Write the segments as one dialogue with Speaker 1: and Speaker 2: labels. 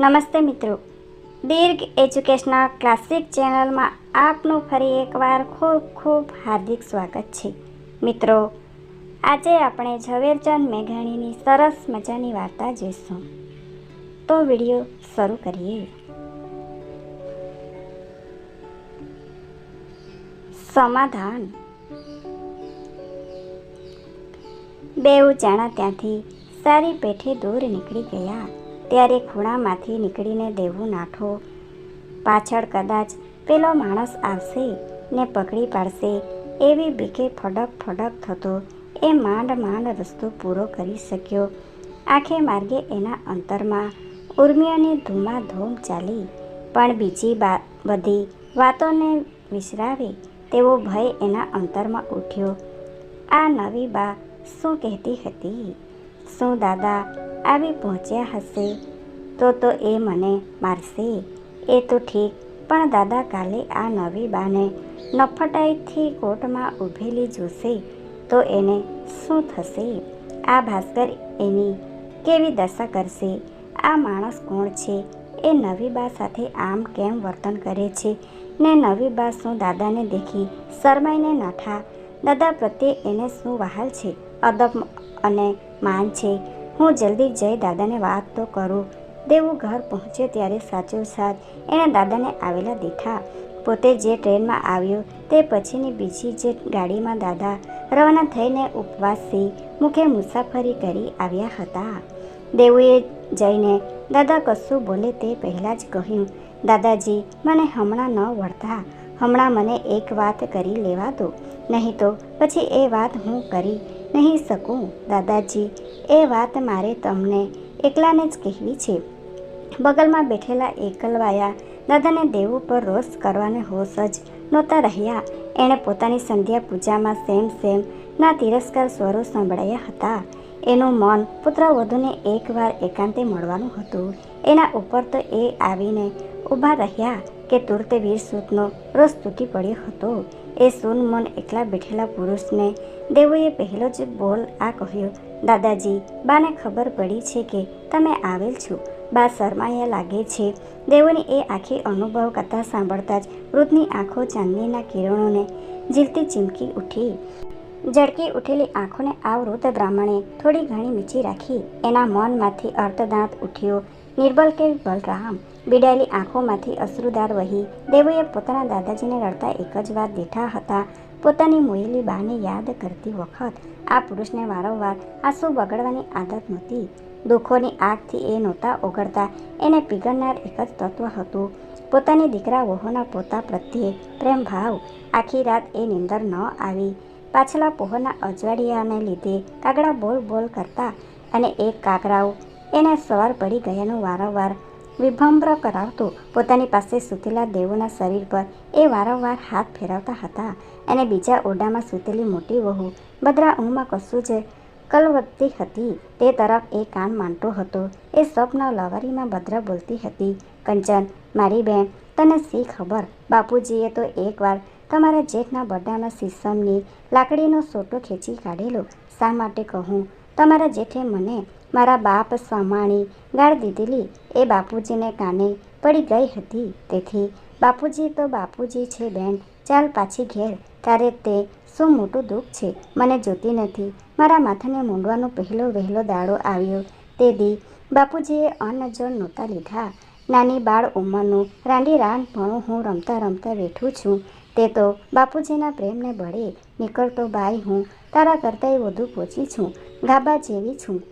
Speaker 1: નમસ્તે મિત્રો. દીર્ઘ educational classic ચેનલમાં આપનું ફરી એકવાર ખૂબ ખૂબ હાર્દિક સ્વાગત છે. મિત્રો, આજે આપણે ઝવેરચંદ મેઘાણીની સરસ મજાની વાર્તા જોઈશું. તો વીડિયો શરૂ કરીએ. સમાધાન. બેઉ જાણા ત્યાંથી સારી પેઠે દૂર નીકળી ગયા. ત્યારે ખૂણામાંથી નીકળીને દેવું નાઠો. પાછળ કદાચ પેલો માણસ આવશે ને પકડી પાડશે. એવી બીકે ફડક ફડક થતો એ માંડ માંડ રસ્તો પૂરો કરી શક્યો. આખે માર્ગે એના અંતરમાં ઉર્મિયાની ધૂમાધૂમ ચાલી. પણ બીજી બધી વાતોને વિસરાવે તેવો ભય એના અંતરમાં ઉઠ્યો. આ નવી બા શું કહેતી હતી? શું દાદા આવી પહોંચ્યા હશે. તો તો એ મને મારશે. એ તો ઠીક, પણ દાદા કાલે આ નવી બાને નફટાઈથી કોર્ટમાં ઊભેલી જોશે. તો એને શું થશે? આ ભાસ્કર એની કેવી દશા કરશે? આ માણસ કોણ છે? એ નવી બા સાથે આમ કેમ વર્તન કરે છે? ને નવી બા શું દાદાને દેખી શરમાઈને નાઠા? દાદા પ્રત્યે એને શું વહાલ છે? અદબ અને માન છે? હું જલ્દી જઈ દાદાને વાત તો કરું. દેવું ઘર પહોંચ્યો ત્યારે સાચો સાચ એણે દાદાને આવેલા દીઠા. પોતે જે ટ્રેનમાં આવ્યો તે પછીની બીજી જે ગાડીમાં દાદા રવાના થઈને ઉપવાસથી મુખે મુસાફરી કરી આવ્યા હતા. દેવુએ જઈને દાદા કશું બોલે તે પહેલાં જ કહ્યું, દાદાજી, મને હમણાં ન વળતા. હમણાં મને એક વાત કરી લેવા દો. નહીં તો પછી એ વાત હું કરી નહીં શકું, દાદાજી. એ વાત મારે તમને એકલાને જ કહેવી છે. બગલમાં બેઠેલા એકલવાયા દાદાને દેવ પર રોષ કરવાને હોશ જ નહોતા રહ્યા. એણે પોતાની સંધ્યા પૂજામાં સેમ સેમ ના તિરસ્કાર સ્વરો સંભળાયા હતા. એનું મન પુત્ર વધુને એકવાર એકાંતે મળવાનું હતું. એના ઉપર તો એ આવીને ઊભા રહ્યા કે તુરતે વીરસૂતનો રોષ તૂટી પડ્યો હતો. એ સુન મન એકલા બેઠેલા પુરુષને દેવુએ પહેલો જ બોલ આ કહ્યો, દાદાજી, બાને ખબર પડી છે કે તમે આવેલ છો. બા શરમાયા લાગે છે. દેવોની એ આખી અનુભવ કથા સાંભળતા જ વૃદ્ધની આંખો ચાંદનીના કિરણોને ઝીલતી ચીમકી ઉઠી. ઝડકી ઉઠેલી આંખોને આ વૃદ્ધ બ્રાહ્મણે થોડી ઘણી મીચી રાખી. એના મનમાંથી અર્ધદાંત ઉઠ્યો. નિર્બલ કે બલરામ બિડાયેલી આંખોમાંથી અશ્રુદાર વહી દેવોએ પોતાના દાદાજીને રડતા એક જ વાર દેઠા હતા. પોતાની મોયેલી બાને યાદ કરતી વખત આ પુરુષને વારંવાર આંસુ બગડવાની આદત નહોતી. દુઃખોની આગથી એ નહોતા ઓગળતા. એને પીગળનાર એક જ તત્વ હતું. પોતાની દીકરા વહોના પોતા પ્રત્યે પ્રેમ ભાવ. આખી રાત એ નિંદર ન આવી. પાછલા પોહોના અજવાળિયાને લીધે કાગડા બોલ બોલ કરતા અને એક કાગરાઓ એને સવાર પડી ગયાનું વારંવાર વિભંબ્ર કરાવતો પોતાની પાસે સૂતેલા દેવોના શરીર પર એ વારંવાર હાથ ફેરવતા હતા અને બીજા ઓરડામાં સૂતેલી મોટી વહુ બદરા ઊંઘમાં કશું જ કલવતી હતી. તે તરફ એ કાન માંડતો હતો. એ સ્વપ્ન લવારીમાં ભદ્રા બોલતી હતી, કંચન, મારી બેન, તને શી ખબર? બાપુજીએ તો એકવાર તમારા જેઠના બડાના સીસમની લાકડીનો સોટો ખેંચી કાઢેલો. શા માટે કહું? તમારા જેઠે મને મારા બાપ સ્વામાણી ગાળ દીધેલી એ બાપુજીને કાને પડી ગઈ હતી. તેથી બાપુજી તો બાપુજી છે બેન, ચાલ પાછી ઘેર. તારે તે શું મોટું દુઃખ છે? મને જોતી નથી. મારા માથાને મૂંડવાનો પહેલો વહેલો દાડો આવ્યો. તે દી બાપુજીએ અનજળ નહોતા લીધા. નાની બાળ ઉંમરનું રાંડી રાન ભણું હું રમતા રમતા બેઠું છું. તે તો બાપુજીના પ્રેમને બળે નીકળતો બાઈ હું તારા કરતાંય વધુ પોચી છું, ગાબા જેવી છું.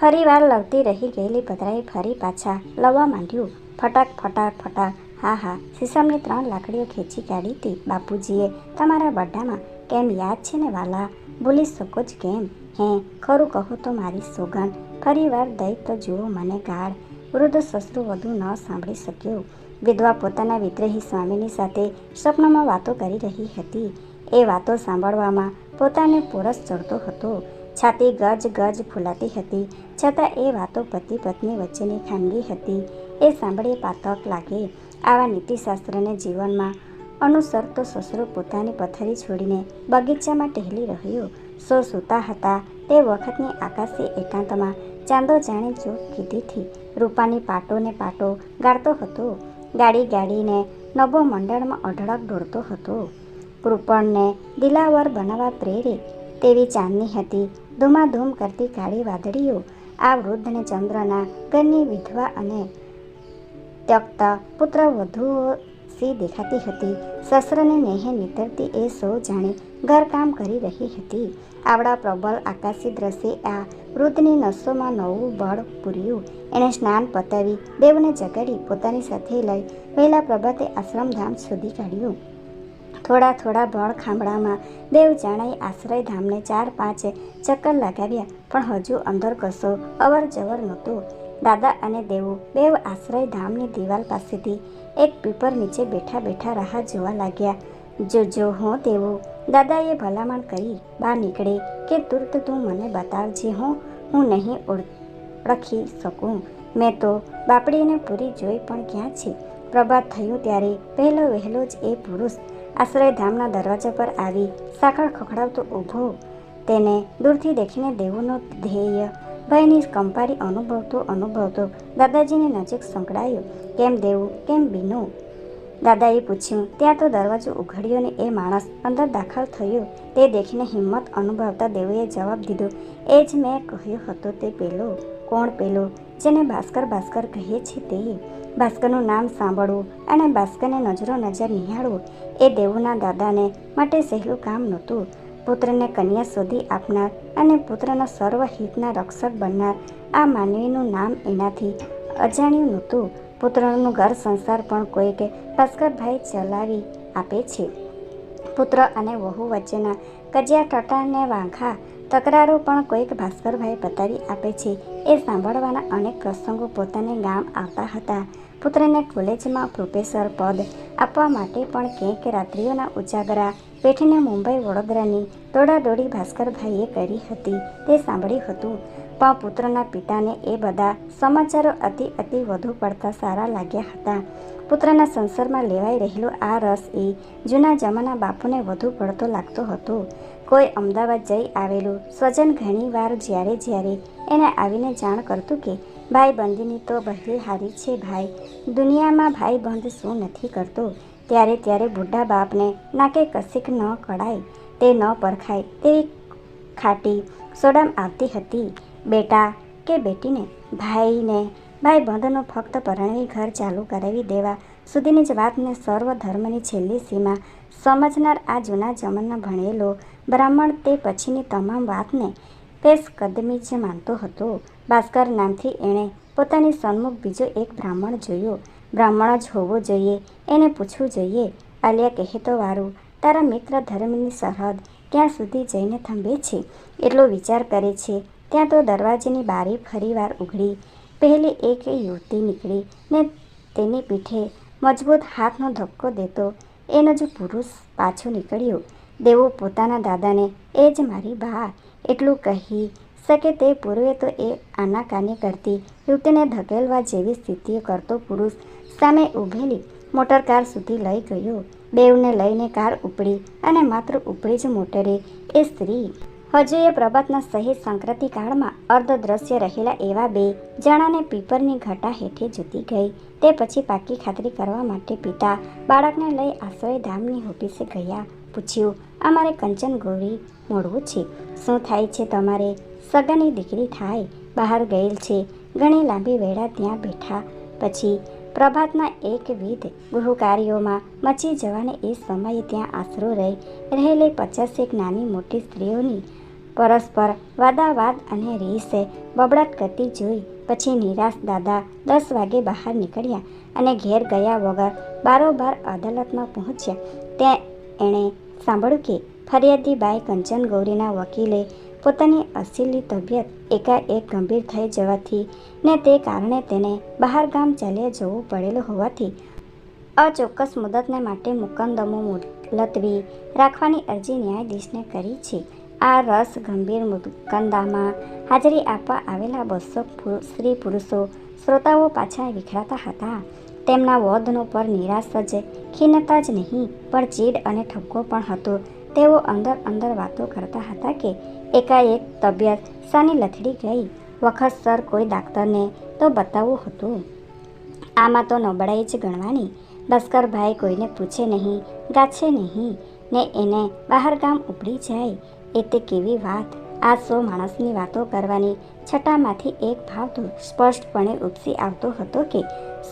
Speaker 1: ફરી વાર લવતી રહી ગયેલી પતરાએ ફરી પાછા લવવા માંડ્યું. ફટાક ફટાક ફટાક. હા હા સીસમની ત્રણ લાકડીઓ ખેંચી કાઢી હતી બાપુજીએ. તમારા બड्डाમાં કેમ યાદ છે ને, વાલા? ભૂલી શકો જ કેમ? હે, ખરું કહો તો મારી સોગન ફરી વાર દઈ તો જુઓ મને ગાળ. વૃદ્ધ સસરું વધુ ન સાંભળી શક્યો. વિધવા પોતાના વિદ્રોહી સ્વામીની સાથે સ્વપ્નમાં વાતો કરી રહી હતી. એ વાતો સાંભળવામાં પોતાને પોરસ ચડતો હતો. છાતી ગજ ગજ ફૂલાતી હતી. છતાં એ વાતો પતિ પત્ની વચ્ચેની ખાનગી હતી. એ સાંભળી પાતક લાગે. આવા નીતિશાસ્ત્રને જીવનમાં અનુસરતો સસરો પોતાની પથારી છોડીને બગીચામાં ટહેલી રહ્યો. સો સૂતા હતા. તે વખતની આકાશી એકાંતમાં ચાંદો જાણે ચોક કીધીથી રૂપાની પાટોને પાટો ગાળતો હતો. ગાડી ગાડીને નવો મંડળમાં અઢળક દોડતો હતો. કૃપણને દિલાવર બનાવવા પ્રેરે તેવી ચાંદની હતી. ધૂમાધૂમ કરતી કાળી વાદળીઓ આ વૃદ્ધને ચંદ્રના ઘરની વિધવા અને ત્યક્ત પુત્ર વધુઓ સી દેખાતી હતી. શસ્ત્રને નેહે નીતરતી એ સૌ જાણે ઘરકામ કરી રહી હતી. આવડા પ્રબળ આકાશી દ્રશ્યે આ વૃદ્ધની નસોમાં નવું બળ પૂર્યું. એણે સ્નાન પતાવી, દેવને જગાડી, પોતાની સાથે લઈ વહેલા પ્રભાતે આશ્રમધામ સુધી કાઢ્યું. થોડા થોડા ભળ ખાંભળામાં દેવ જાણાઈ આશ્રયધામને ચાર પાંચ ચક્કર લગાવ્યા, પણ હજુ અંદર કશો અવર જવર નહોતો. દાદા અને દેવો બેવ આશ્રયધામની દિવાલ પાસેથી એક પીપર નીચે બેઠા બેઠા રાહ જોવા લાગ્યા. જો જો, હું દેવો, દાદાએ ભલામણ કરી, બહાર નીકળે કે તુરત તું મને બતાવજે, હું હું નહીં ઓળખી શકું. મેં તો બાપડીને પૂરી જોઈ પણ ક્યાં છે? પ્રભાત થયું ત્યારે પહેલો વહેલો જ એ પુરુષ આશ્રયધામના દરવાજા પર આવી સાંકળ ખખડાવતો ઊભો. તેને દૂરથી દેખીને દેવુનો ધ્યેય ભયની કંપારી અનુભવતો અનુભવતો દાદાજીની નજીક સંકળાયો, કેમ દેવું? કેમ બીનું? દાદાએ પૂછ્યું, ત્યાં તો દરવાજો ઉઘડ્યો ને એ માણસ અંદર દાખલ થયો. તે દેખીને હિંમત અનુભવતા દેવોએ જવાબ દીધો, એ જ મેં કહ્યો હતો તે પેલો. કોણ પેલો? જેને ભાસ્કર ભાસ્કર કહે છે તે. ભાસ્કરનું નામ સાંભળવું અને ભાસ્કરને નજરો નજર નિહાળવું. એ દેવુના દાદાને માટે સહેલું કામ નહોતું. પુત્રને કન્યા શોધી આપનાર અને પુત્રના સર્વ હિતના રક્ષક બનનાર આ માનવીનું નામ એનાથી અજાણ્યું નહોતું. પુત્રનું ઘર સંસાર પણ કોઈકે ભાસ્કરભાઈ ચલાવી આપે છે. પુત્ર અને વહુ વચ્ચેના કજિયા ટટાને વાંખા તકરારો પણ કોઈક ભાસ્કરભાઈ બતાવી આપે છે. એ સાંભળવાના અનેક પ્રસંગો પોતાને ગામ આવતા હતા. પુત્રને કોલેજમાં પ્રોફેસર પદ આપવા માટે પણ ક્યાંક રાત્રિઓના ઉજાગરા પેઠીને મુંબઈ વડોદરાની દોડાદોડી ભાસ્કરભાઈએ કરી હતી, તે સાંભળ્યું હતું. પણ પુત્રના પિતાને એ બધા સમાચારો અતિ અતિ વધુ પડતા સારા લાગ્યા હતા. પુત્રના સંસારમાં લેવાઈ રહેલો આ રસ એ જૂના જમાના બાપુને વધુ પડતો લાગતો હતો. કોઈ અમદાવાદ જઈ આવેલું સ્વજન ઘણીવાર જ્યારે જ્યારે એને આવીને જાણ કરતું કે ભાઈ બંધની તો બધી હારી છે ભાઈ. દુનિયામાં ભાઈ બંધ શું નથી કરતો? ત્યારે ત્યારે બુઢા બાપને નાકે કશીક ન કળાય, તે ન પરખાય તેવી ખાટી સોડામ આવતી હતી. બેટા કે બેટીને? ભાઈને. ભાઈ બંધનો ફક્ત પરણવી ઘર ચાલુ કરાવી દેવા સુધીની જ વાતને સર્વ ધર્મની છેલ્લી સીમા સમજનાર આ જૂના જમાના ભણેલો બ્રાહ્મણ તે પછીની તમામ વાતને પેશ કદમી જ માનતો હતો. ભાસ્કર નામથી એણે પોતાની સન્મુખ બીજો એક બ્રાહ્મણ જોયો. બ્રાહ્મણ જ હોવો જોઈએ, એને પૂછવું જોઈએ. આલિયા કહેતો વારું, તારા મિત્ર ધર્મની સરહદ ક્યાં સુધી જઈને થંભે છે? એટલો વિચાર કરે છે. ત્યાં તો દરવાજાની બારી ફરીવાર ઉઘડી. પહેલી એક યુવતી નીકળી ને તેની પીઠે મજબૂત હાથનો ધક્કો દેતો. એનો જ પુરુષ પાછો નીકળ્યો. દેવો પોતાના દાદાને, એ જ મારી બા. એટલું કહી શકે તે પૂર્વે તો એ આનાકાની કરતી. યુવતીને ધકેલવા જેવી સ્થિતિઓ કરતો પુરુષ સામે ઊભેલી મોટર કાર સુધી લઈ ગયો. બેવને લઈને કાર ઉપડી અને માત્ર ઉપડી જ મોટરે. એ સ્ત્રી. હજુ એ પ્રભાતના સહિત સંક્રાંતિ કાળમાં અર્ધદ્રશ્ય રહેલા એવા બે જણાને પીપરની ઘટા હેઠે જતી ગઈ. તે પછી પાકી ખાતરી કરવા માટે પિતા બાળકને લઈ આશ્રય ધામની ઓફિસે ગયા. પૂછ્યું અમારે કંચન ગોરી મળવું છે? શું થાય છે તમારે? સગાની દીકરી થાય, બહાર ગયેલ છે. ઘણી લાંબી વેળા ત્યાં બેઠા. પછી પ્રભાતના એકવિધ ગૃહકાર્યોમાં મચી જવાને એ સમયે ત્યાં આશરો રહી. રહેલી પચાસેક નાની મોટી સ્ત્રીઓની પરસ્પર વાદાવાદ અને રીસે બબડાટ કરતી જોઈ. પછી નિરાશ દાદા દસ વાગે બહાર નીકળ્યા અને ઘેર ગયા વગર બારોબાર અદાલતમાં પહોંચ્યા. ત્યાં એણે સાંભળ્યું કે ફરિયાદી બાઈ કંચન ગૌરીના વકીલે પોતાની અસીલી તબિયત એકાએક ગંભીર થઈ જવાથી ને તે કારણે તેને બહાર ગામ ચાલ્યા જવું પડેલું હોવાથી અચોક્કસ મુદતને માટે મુકદ્દમો મુલતવી રાખવાની અરજી ન્યાયાધીશને કરી છે. આ રસ ગંભીર મુકંદામાં હાજરી આપવા આવેલા બસો સ્ત્રી પુરુષો શ્રોતાઓ પાછા વિખરાતા હતા. તેમના વોદનો પર નિરાશ જ ખીનતા જ નહીં, પણ ચીડ અને ઠપકો પણ હતો. તેઓ અંદર અંદર વાતો કરતા હતા કે એકાએક તબિયત સાની લથડી ગઈ. વખતસર કોઈ ડાક્ટરને તો બતાવવું હતું. આમાં તો નબળાઈ જ ગણવાની. ભાસ્કરભાઈ કોઈને પૂછે નહીં ગાછે નહીં, ને એને બહાર ગામ ઉપડી જાય. એ તે કેવી વાત. આ સો માણસની વાતો કરવાની છટામાંથી એક ભાવ તો સ્પષ્ટપણે ઉપસી આવતો હતો કે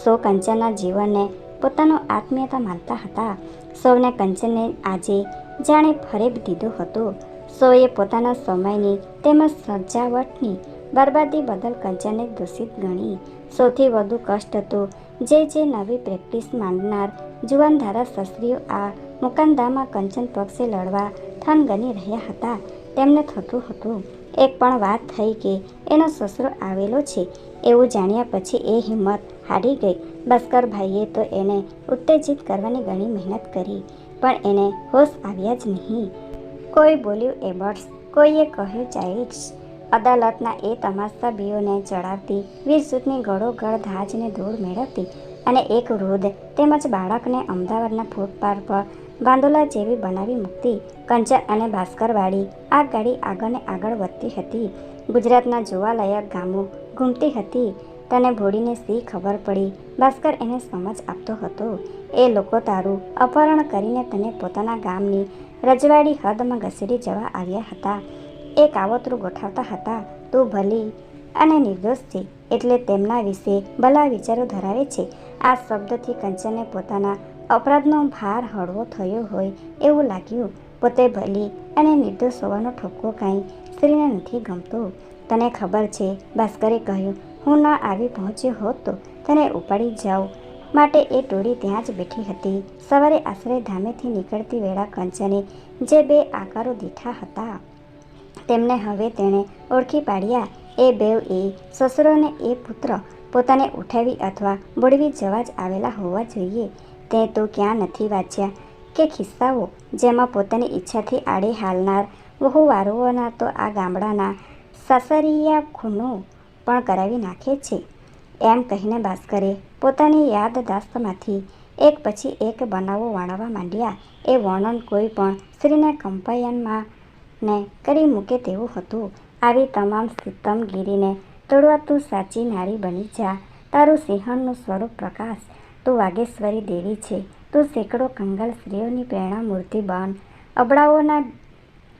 Speaker 1: સો કંચાના જીવનને પોતાનો આત્મીયતા માનતા હતા. સૌને કંચનને આજે જાણે ફરેબ દીધો હતો. સૌએ પોતાના સમયની તેમજ સજાવટની બરબાદી બદલ કંચનને દૂષિત ગણી. સૌથી વધુ કષ્ટ હતું જે જે નવી પ્રેક્ટિસ માંડનાર જુવાન ધારાશાસ્ત્રીઓ આ મુકાંદામાં કંચન પક્ષે લડવા થન ગણી રહ્યા હતા. તેમને થતું હતું. એક પણ વાત થઈ કે એનો સસરો આવેલો છે. એવું જાણ્યા પછી એ હિંમત હારી ગઈ. બસ્કરભાઈએ તો એને ઉત્તેજિત કરવાની ઘણી મહેનત કરી, પણ એને હોશ આવ્યા જ નહીં. કોઈ બોલ્યું એબર્ટ્સ કોઈએ કહ્યું ચાઇલ્ડ્સ અદાલતના એ તમાશાબીઓને ચડાવતી વીરસૂતની ગળોગળ ધાજને ધૂળ મેળવતી અને એક વૃદ્ધ તેમજ બાળકને અમદાવાદના ફૂટપાથ પર બાંદોલા જેવી બનાવી મૂકતી કંચન અને ભાસ્કરવાળી. આ ગાડી આગળ ને આગળ વધતી હતી. ગુજરાતના જોવાલાયક ગામો ઘૂમતી હતી. તને ભોળીને સી ખબર પડી? ભાસ્કર એને સમજ આપતો હતો. એ લોકો તારું અપહરણ કરીને તને પોતાના ગામની રજવાડી હદમાં ઘસેડી જવા આવ્યા હતા. એ કાવતરું ગોઠવતા હતા, તું ભલી અને નિર્દોષ છે, એટલે તેમના વિશે ભલા વિચારો ધરાવે છે. આ શબ્દથી કંચનને પોતાના અપરાધનો ભાર હળવો થયો હોય એવું લાગ્યું, પોતે ભલી અને નિર્દોષ હોવાનો ઠપકો કાંઈ સ્ત્રીને નથી ગમતો. તને ખબર છે, ભાસ્કરે કહ્યું, હું ના આવી પહોંચ્યો હોત તો તને ઉપાડી જાઉં. માટે એ ટોળી ત્યાં જ બેઠી હતી. સવારે આશરે ધામેથી નીકળતી વેળા કંચને જે બે આકારો દીઠા હતા, તેમને હવે તેણે ઓળખી પાડ્યા. એ બેવ એ સસરો અને એ પુત્ર પોતાને ઉઠાવી અથવા બોળવી જવા જ આવેલા હોવા જોઈએ. તે તો ક્યાં નથી વાંચ્યા કે ખિસ્સાઓ જેમાં પોતાની ઈચ્છાથી આડે હાલનાર વહુવારુઓના તો આ ગામડાના સાસરિયા ખૂનો પણ કરાવી નાખે છે. એમ કહીને ભાસ્કરે પોતાની યાદદાસ્તમાંથી એક પછી એક બનાવો વર્ણવવા માંડ્યા. એ વર્ણન કોઈ પણ સ્ત્રીને કંપાયનમાં ને કરી મૂકે તેવું હતું. આવી તમામ સિતમગીરીને તોડવા તું સાચી નારી બની જા. તારું સિંહણનું સ્વરૂપ પ્રકાશ તું વાગેશ્વરી દેવી છે. તું સેંકડો કંગાલ સ્ત્રીઓની પ્રેરણા મૂર્તિ બન. અબડાઓના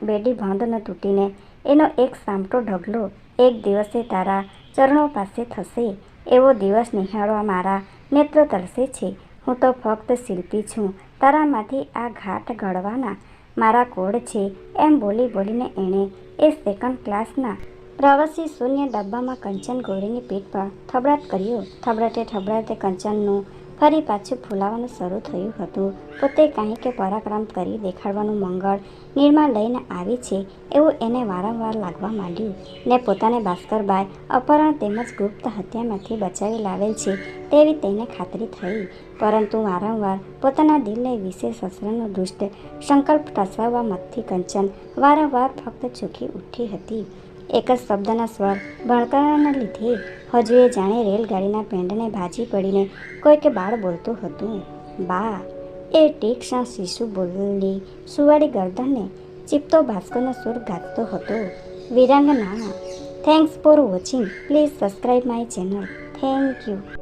Speaker 1: બેડી ન તૂટીને એનો એક સામટો ઢગલો એક દિવસે તારા ચરણો પાસે થશે. એવો દિવસ નિહાળવા મારા નેત્રો તરસે છે. હું તો ફક્ત શિલ્પી છું. તારામાંથી આ ઘાટ ઘડવાના મારા કોડ છે. એમ બોલી બોલીને એણે એ સેકન્ડ ક્લાસના પ્રવાસી શૂન્ય ડબ્બામાં કંચન ગોરીની પીઠ પર થબડાટ કર્યો. થબડાટે થબડાટે કંચનનું ફરી પાછું ફૂલાવાનું શરૂ થયું હતું. પોતે કાંઈ કે પરાક્રમ કરી દેખાડવાનું મંગળ નિર્માણ લઈને આવી છે એવું એને વારંવાર લાગવા માંડ્યું. ને પોતાને ભાસ્કરબાઈ અપહરણ તેમજ ગુપ્ત હત્યામાંથી બચાવી લાવેલ છે તેવી તેને ખાતરી થઈ. પરંતુ વારંવાર પોતાના દિલને વિશે સસરાનો દુષ્ટ સંકલ્પ ટસાવવા મતથી કંચન વારંવાર ફક્ત ચૂકી ઉઠી હતી. એક જ શબ્દના સ્વર ભણકારાના લીધે હજુ એ જાણે રેલગાડીના પેંડને ભાજી પડીને કોઈક બાળ બોલતું હતું. બા, એ ટીક્ષણ શિશુ બોલી સુવાળી ગરદનને ચીપતો ભાસ્કરનો સુર ગાતો હતો. વિરાંગના thanks for watching please subscribe my channel thank you